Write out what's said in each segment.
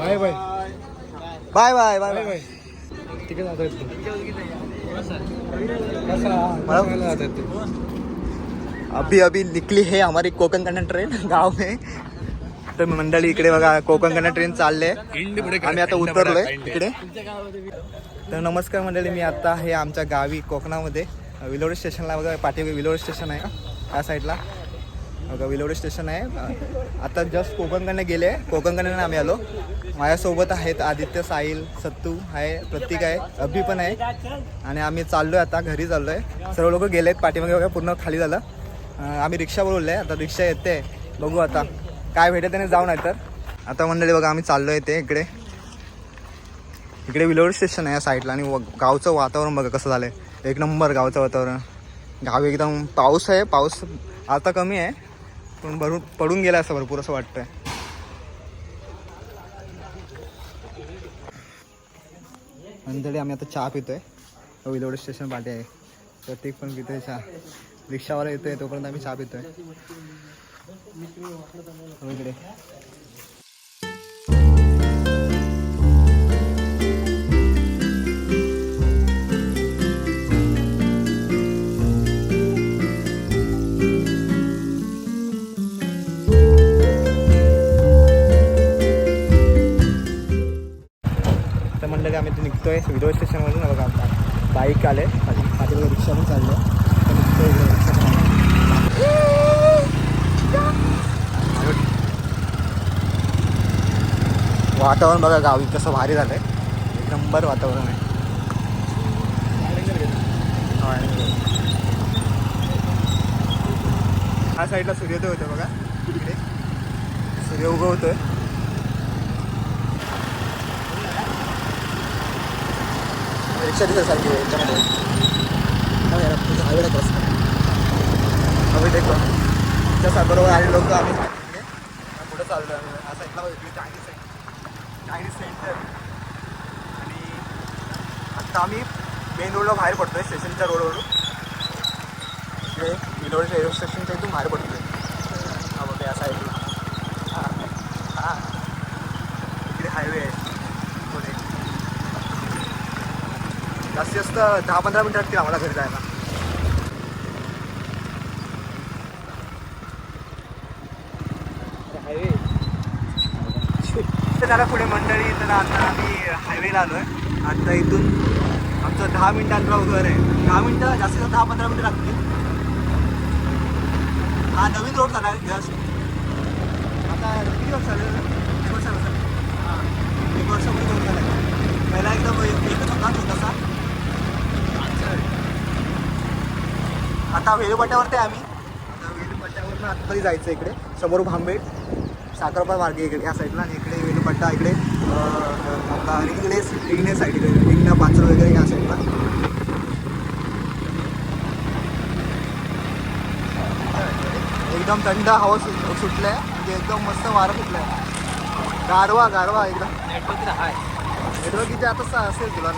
Bye bye. Bye bye bye bye तिकडे अभी अभी निकली है हमारी कोकण कन्या ट्रेन गाव में. तर मंडळी इकडे बघा कोकण कन्या ट्रेन चालले. आम्ही आता उतरलोय इकडे तर नमस्कार मंडळी मी आता आहे आमच्या गावी कोकणामध्ये. विलोड स्टेशनला बघा पाठी विलोड स्टेशन आहे का? त्या साईडला विलोडे स्टेशन आहे. आता जस्ट कोकणकडनं गेले. कोकणकडनं आम्ही आलो. माझ्यासोबत आहेत आदित्य साहिल सत्तू आहे प्रतीक आहे अभि पण आहे. आणि आम्ही चाललोय आता घरी चाललोय. सर्व लोक आहेत पाठीमागे वगैरे पूर्ण खाली झालं. आम्ही रिक्षा बोलवले आता रिक्षा येते. बघू आता. काय भेटेल त्याने जाऊ नाही तर आता मंडळी बघा आम्ही चाललोय ते इकडे. इकडे विलोड स्टेशन आहे या साईडला. आणि व- गावचं वातावरण बघा कसं झालंय. एक नंबर गावचं वातावरण. गाव एकदम पाऊस आहे. पाऊस आता कमी आहे. पण भरून पडून गेला असं भरपूर असं वाटतंय. नंतर आम्ही आता चहा पितोय. विलोड स्टेशन पाठी आहे. प्रत्येक पण पितोय चहा रिक्षावाला येतोय तोपर्यंत आम्ही चहा पितोय. इकडे तर मंडळी आम्ही ते निघतोय. विडो स्टेशनमधून बघा आता? बाईक आले. खाली खाली बघा रिक्षा पण चाललो तर निघतो आहे रिक्षा वातावरण बघा गावी कसं भारी झालं आहे एक नंबर वातावरण आहे. हा साईडला सूर्योदय होतो बघा. इकडे सूर्य उगवतोय. रिक्षा दिसायसारखी आहे याच्यामध्ये नाही यार, तुझं हायवेला क्रॉस कर. हवे टेक त्याच्या बरोबर आले लोक आम्ही कुठं पुढे चाललो असं हा साईडला इकडे चायनीज सेंटर चायनीज सेंटर आणि आत्ता आम्ही मेन रोडला बाहेर पडतोय स्टेशनच्या रोडवरून इकडे रेल्वे स्टेशनच्या इथून बाहेर पडतोय. हा बघा असा आहे हां. हां. इकडे हायवे आहे पुढे जास्तीत जास्त दहा पंधरा मिनिटं लागतील आम्हाला घरी जायला. ते जरा पुढे मंडळी तर आता आम्ही हायवेला आलो आहे आता इथून आमचं दहा मिनिटांचा अंतरावर घर आहे. दहा मिनिटं जास्तीत जास्त दहा पंधरा मिनिटं लागतील. हा नवीन रोड झाला आहे जस्ट आता किती वर्ष झालं? एक वर्ष झालं. हां एक वर्षामध्ये रोड झाला. पहिला एकदम एक- एकच होता आता वेलुपट्ट्यावरती आम्ही. आता वेलुपट्ट्यावरनं आतमध्ये जायचं इकडे? समोर भांबेड साखरपा मार्ग इकडे या साईडला आणि इकडे वेलुपट्टा इकडे रिंगणेस रिंगणे साईड इकडे रिंगणा पाचर वगैरे या साईडला. एकदम थंड हवा सुट सुटलं आहे म्हणजे एकदम मस्त वारं सुटलं आहे गारवा गारवा एकदम. नेटवर्क इथे आता असेल तुला.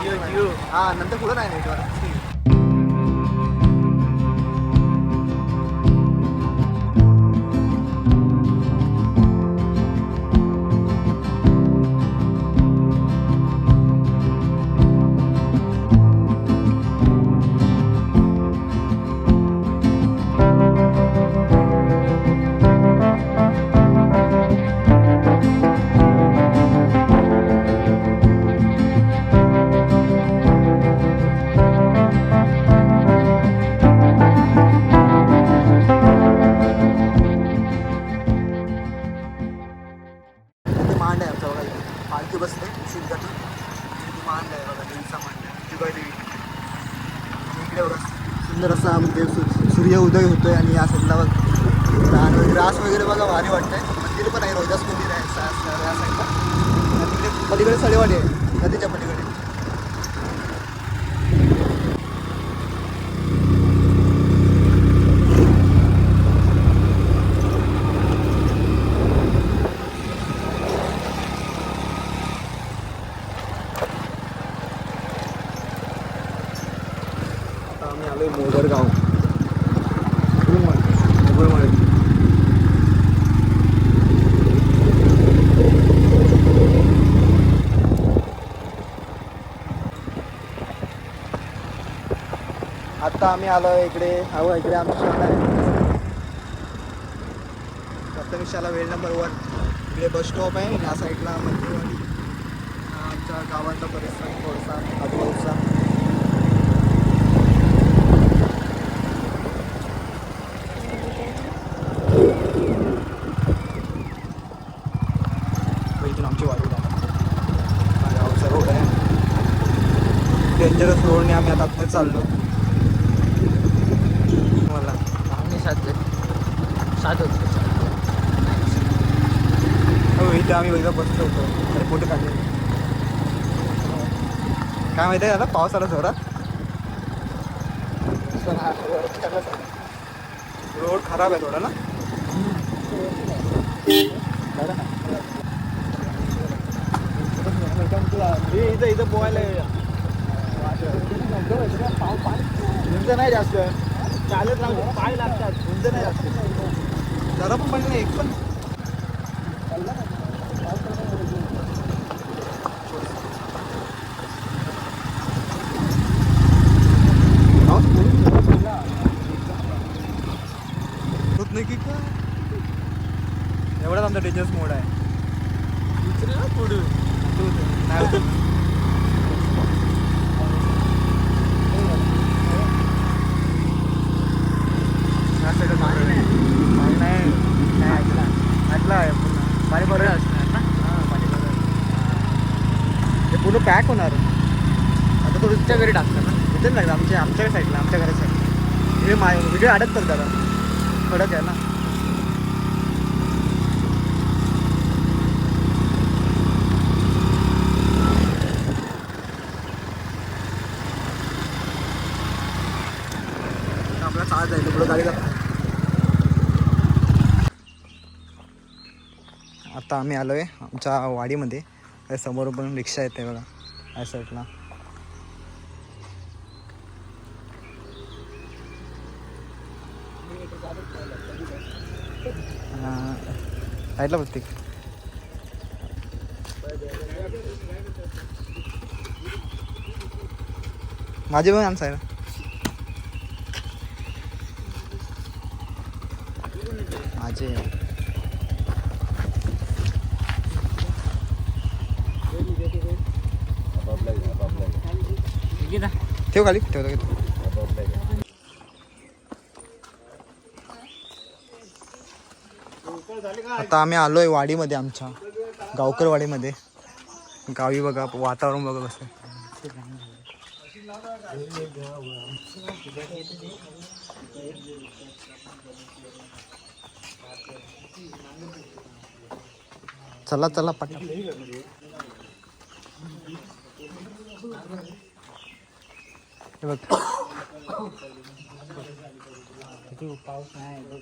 हां नंतर पुढं नाही नेटवर्क पालखी बसते शिवजाची इथे मांड आहे बघा देवीचा मांड आहे जुगाई देवी इकडे बघा सुंदर असा म्हणजे सु- सूर्य उदय होतो आहे आणि या साईडला बघ. रान वगैरे रास वगैरे बघा भारी वाटतंय. मंदिर पण आहे रोजास मंदिर आहे सा- सा- या साईडला. तिकडे पलीकडे सडेवाडी आहे नदीच्या पलीकडे आता आम्ही आलोय मोगरगाव मोगरमाळ आता आम्ही आलो इकडे. हवं इकडे आमची शाळा आहे. प्राथमिक शाळा वेळ नंबर वन. इकडे बस स्टॉप आहे. या साईडला मंदिरवाडी आमच्या गावातला परिसर थोडासा आजूबाजूचा व इथून आमची वाडी जाणार गावचा रोड आहे. डेंजरस रोडने आम्ही आता चाललो मला आम्ही सात सात होतो हो आम्ही वेगळं बसलो होतो. अरे फोटो काढले काय माहिती आहे आता पाऊस आला जोरात. रोड खराब आहे थोडा ना? हे इथं इथं पोहायला उंच नाही जास्त. चालत राहतो पाय लागतात. उंच नाही जास्त. जरा पण पण नाही एक पण होत नाही की का एवढाच आमचा डेंजरस मोड आहे पुढे नाही side ला पाणी नाही. पाणी नाही. नाही ऐकला. ऐकला आहे पूर्ण. पाणी बरं असणार ना हां पाणी बरं आहे. ते पूर्ण पॅक होणार आता तो तुमच्या घरी टाकतं ना इथेच लागलं आमच्या आमच्या साईडला आमच्या घराच्या साईडला हे माय व्हिडिओ अडकतात दादा कडक आहे ना आपला चालत जाईल पुढं गाडी जात आता आम्ही आलो आहे आमच्या वाडीमध्ये. समोर पण रिक्षा येते बघा. या साईडला. साईडला बसते माझे पण आमचा आहे माझे ठीक आहे ना ठेव खाली ठेवतो घेतो आता आम्ही आलोय वाडीमध्ये आमच्या गावकर वाडीमध्ये. गावी बघा वातावरण बघा कसं चला चला पटा हे बघ. पाऊस नाही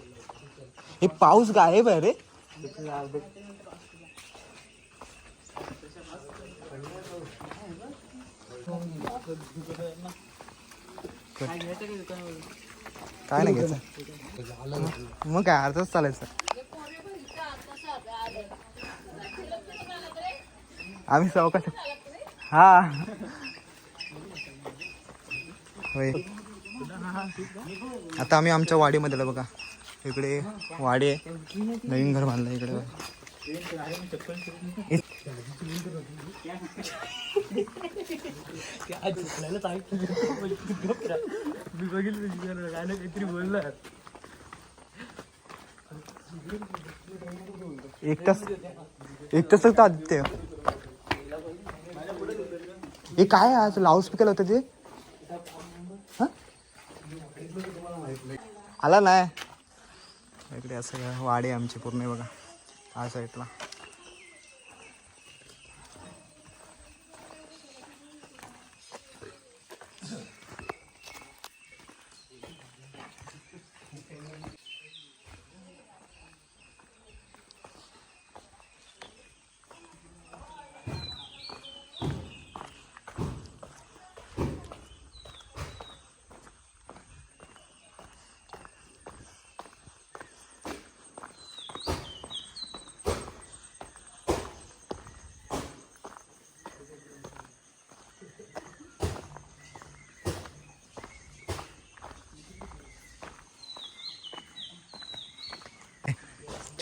हे पाऊस गायब आहे रे. काय नाही घ्यायचं. मग काय अर्धच चालायचं. आम्ही चौकात हा. होय. आता आम्ही आमच्या वाडीमध्ये आलो बघा. इकडे वाडी आहे. नवीन घर बांधलं इकडे मी बघितलं काय ना काहीतरी बोलणार एक तास एक तास तर आदित्य. हे काय आहे आज लाऊडस्पीकर होतं ते? आला नाही. इकडे असं वाडी आहे आमची पूर्ण बघा हा साईडला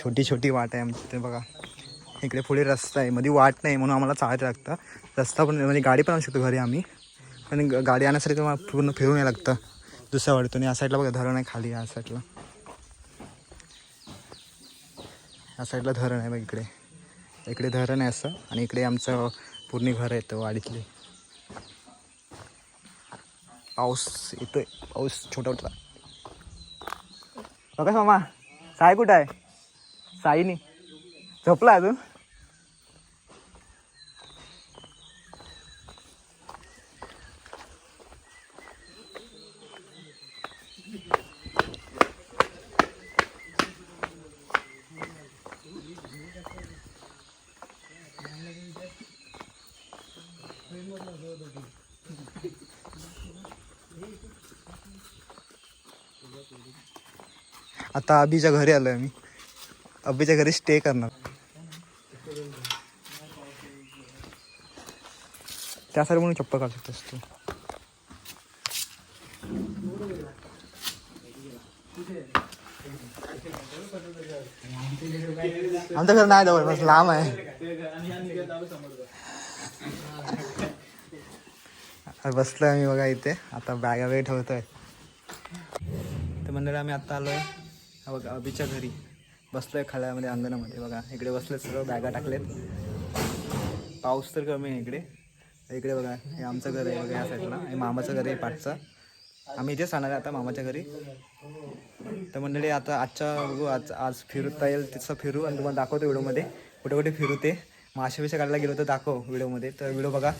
छोटी छोटी वाट आहे आमची. ते बघा. इकडे पुढे रस्ता आहे. मध्ये वाट नाही म्हणून आम्हाला चालायला लागतं. रस्ता पण म्हणजे गाडी पण आणू शकतो घरी आम्ही. पण गाडी आणण्यासाठी तुम्हाला पूर्ण फिरून यायला लागतं. दुसऱ्या आणि या साईडला बघा धरण आहे खाली या साईडला या साईडला धरण आहे बघ इकडे. इकडे धरण आहे असं आणि इकडे आमचं पूर्ण घर येतं वाडीतले. पाऊस येतोय. पाऊस छोटा छोटा बघा मामा साय कुठं आहे? साईनी. झोपला अजून? आता आबीच्या घरी आलोय मी. अभिच्या घरी स्टे करणार. त्यासाठी म्हणून चप्पल काढू शकतोस तू. आमचं घर नाही जवळ बस लांब आहे. बसलोय आम्ही बघा इथे आता बॅगा वगैरे ठेवतोय. तर मंडळी आम्ही आत्ता आलोय बघा अभिच्या घरी. बसलोय खाल्यामध्ये अंगणामध्ये. बघा इकडे बसले सगळं बॅगा टाकलेत पाऊस तर कमी आहे इकडे. इकडे बघा हे आमचं घर आहे बघा या साईडला. हे मामाचं घर आहे पाठचं. आम्ही इथेच राहणार आहे आता मामाच्या घरी. तर मंडळी आता आजच्या बघू आज आज फिरता येईल तसं फिरू आणि तुम्हाला दाखवतो व्हिडिओमध्ये. कुठे कुठे फिरू ते मासे बिशे काढायला गेलो तर दाखव व्हिडिओमध्ये. तर व्हिडिओ बघा.